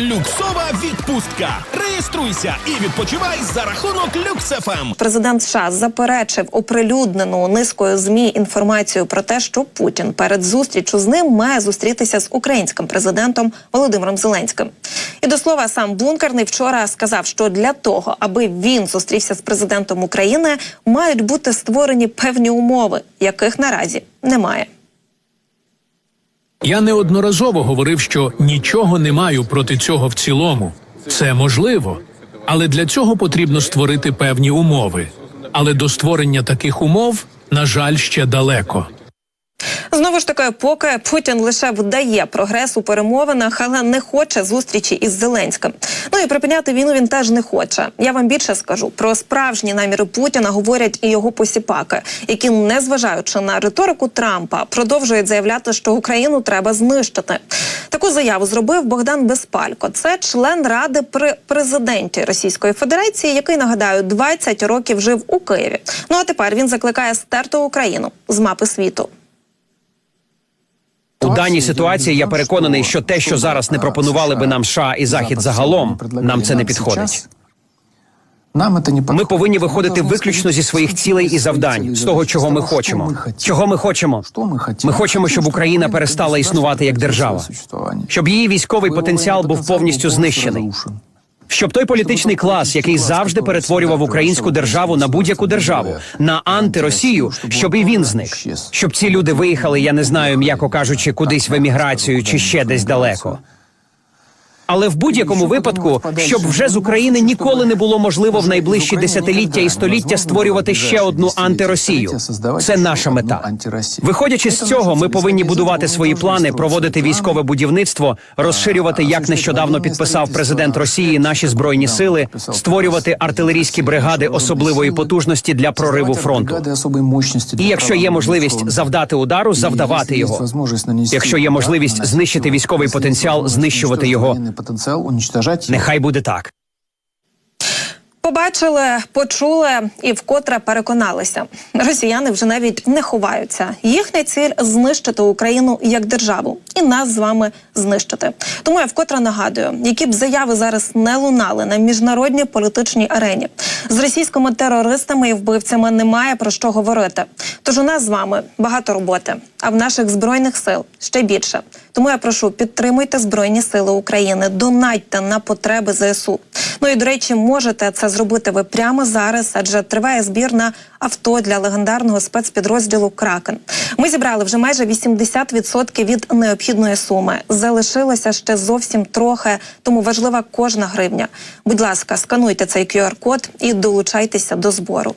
Люксова відпустка. Реєструйся і відпочивай за рахунок Ем. Люксефем. Президент США заперечив оприлюднену низкою змі інформацію про те, що Путін перед зустрічю з ним має зустрітися з українським президентом Володимиром Зеленським. І до слова, сам бункерний вчора сказав, що для того, аби він зустрівся з президентом України, мають бути створені певні умови, яких наразі немає. Я неодноразово говорив, що нічого не маю проти цього в цілому. Це можливо, але для цього потрібно створити певні умови. Але до створення таких умов, на жаль, ще далеко. Знову ж таки, поки Путін лише вдає прогрес у перемовинах, але не хоче зустрічі із Зеленським. Ну і припиняти війну він теж не хоче. Я вам більше скажу про справжні наміри Путіна говорять і його посіпаки, які, незважаючи на риторику Трампа, продовжують заявляти, що Україну треба знищити. Таку заяву зробив Богдан Безпалько. Це член ради при президенті Російської Федерації, який нагадаю 20 років жив у Києві. Ну а тепер він закликає стерти Україну з мапи світу. Даній ситуації я переконаний, що те, що зараз не пропонували би нам США і Захід загалом, нам це не підходить. Нам це не Ми повинні виходити виключно зі своїх цілей і завдань, з того, чого ми хочемо. Чого ми хочемо? Ми хочемо, щоб Україна перестала існувати як держава, щоб її військовий потенціал був повністю знищений. Щоб той політичний клас, який завжди перетворював українську державу на будь-яку державу, на антиросію, щоб і він зник. Щоб ці люди виїхали, я не знаю, м'яко кажучи, кудись в еміграцію чи ще десь далеко. Але в будь-якому випадку, щоб вже з України ніколи не було можливо в найближчі десятиліття і століття створювати ще одну антиросію. Це наша мета. Виходячи з цього, ми повинні будувати свої плани, проводити військове будівництво, розширювати, як нещодавно підписав президент Росії, наші збройні сили, створювати артилерійські бригади особливої потужності для прориву фронту. І якщо є можливість завдати удару, завдавати його. Якщо є можливість знищити військовий потенціал, знищувати його. Потенціал, уничтожать. Нехай буде так. Побачили, почули і вкотре переконалися. Росіяни вже навіть не ховаються. Їхня ціль знищити Україну як державу і нас з вами знищити. Тому я вкотре нагадую, які б заяви зараз не лунали на міжнародній політичній арені. З російськими терористами і вбивцями немає про що говорити. Тож у нас з вами багато роботи, а в наших збройних сил ще більше. Тому я прошу підтримуйте збройні сили України, донатьте на потреби ЗСУ. Ну і до речі, можете це зробити ви прямо зараз, адже триває збір на авто для легендарного спецпідрозділу Кракен. Ми зібрали вже майже 80% від необхідної суми. Залишилося ще зовсім трохи, тому важлива кожна гривня. Будь ласка, скануйте цей QR-код і долучайтеся до збору.